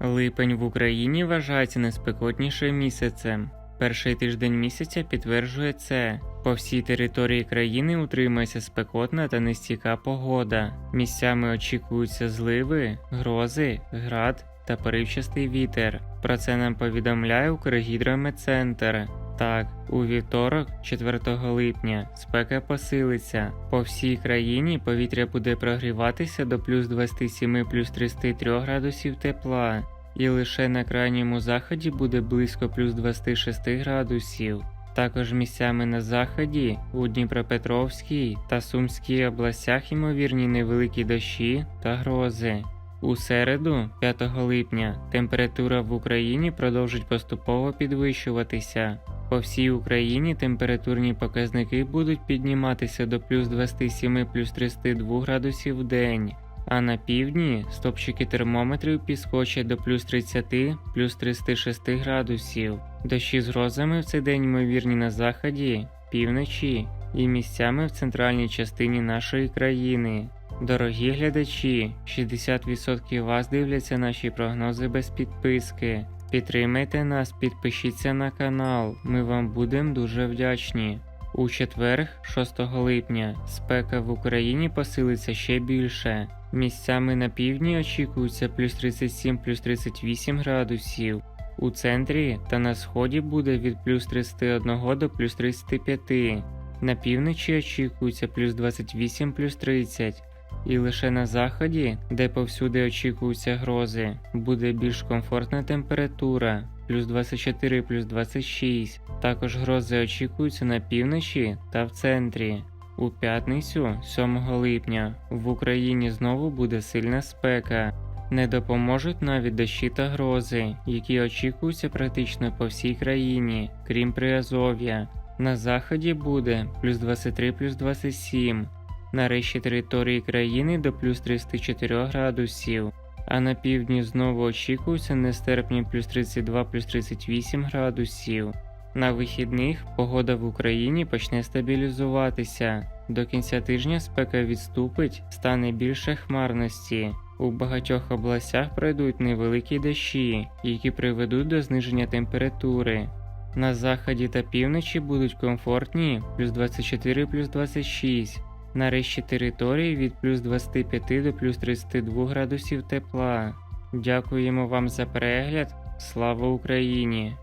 Липень в Україні вважається найспекотнішим місяцем. Перший тиждень місяця підтверджує це. По всій території країни утримується спекотна та нестійка погода. Місцями очікуються зливи, грози, град та поривчастий вітер. Про це нам повідомляє Укргідрометцентр. Так, у вівторок, 4 липня, спека посилиться. По всій країні повітря буде прогріватися до плюс 27 плюс 33 градусів тепла, і лише на крайньому заході буде близько плюс 26 градусів. Також місцями на заході, у Дніпропетровській та Сумській областях ймовірні невеликі дощі та грози. У середу, 5 липня, температура в Україні продовжить поступово підвищуватися. По всій Україні температурні показники будуть підніматися до плюс 27 плюс 32 градусів в день, а на півдні стопчики термометрів підскочать до плюс 30 плюс 36 градусів. Дощі з грозами в цей день ймовірні на заході, півночі і місцями в центральній частині нашої країни. Дорогі глядачі, 60% вас дивляться наші прогнози без підписки. Підтримайте нас, підпишіться на канал, ми вам будемо дуже вдячні. У четвер, 6 липня, спека в Україні посилиться ще більше. Місцями на півдні очікується плюс 37 плюс 38 градусів. У центрі та на сході буде від плюс 31 до плюс 35. На півночі очікується плюс 28 плюс 30. І лише на заході, де повсюди очікуються грози, буде більш комфортна температура плюс 24 плюс 26. Також грози очікуються на півночі та в центрі. У п'ятницю, 7 липня, в Україні знову буде сильна спека. Не допоможуть навіть дощі та грози, які очікуються практично по всій країні, крім Приазов'я. На заході буде плюс 23 плюс 27 на решті території країни до плюс 34 градусів, а на півдні знову очікуються нестерпні плюс 32 плюс 38 градусів. На вихідних погода в Україні почне стабілізуватися. До кінця тижня спека відступить, стане більше хмарності. У багатьох областях пройдуть невеликі дощі, які приведуть до зниження температури. На заході та півночі будуть комфортні плюс 24 плюс 26, на решті території від плюс 25 до плюс 32 градусів тепла. Дякуємо вам за перегляд. Слава Україні!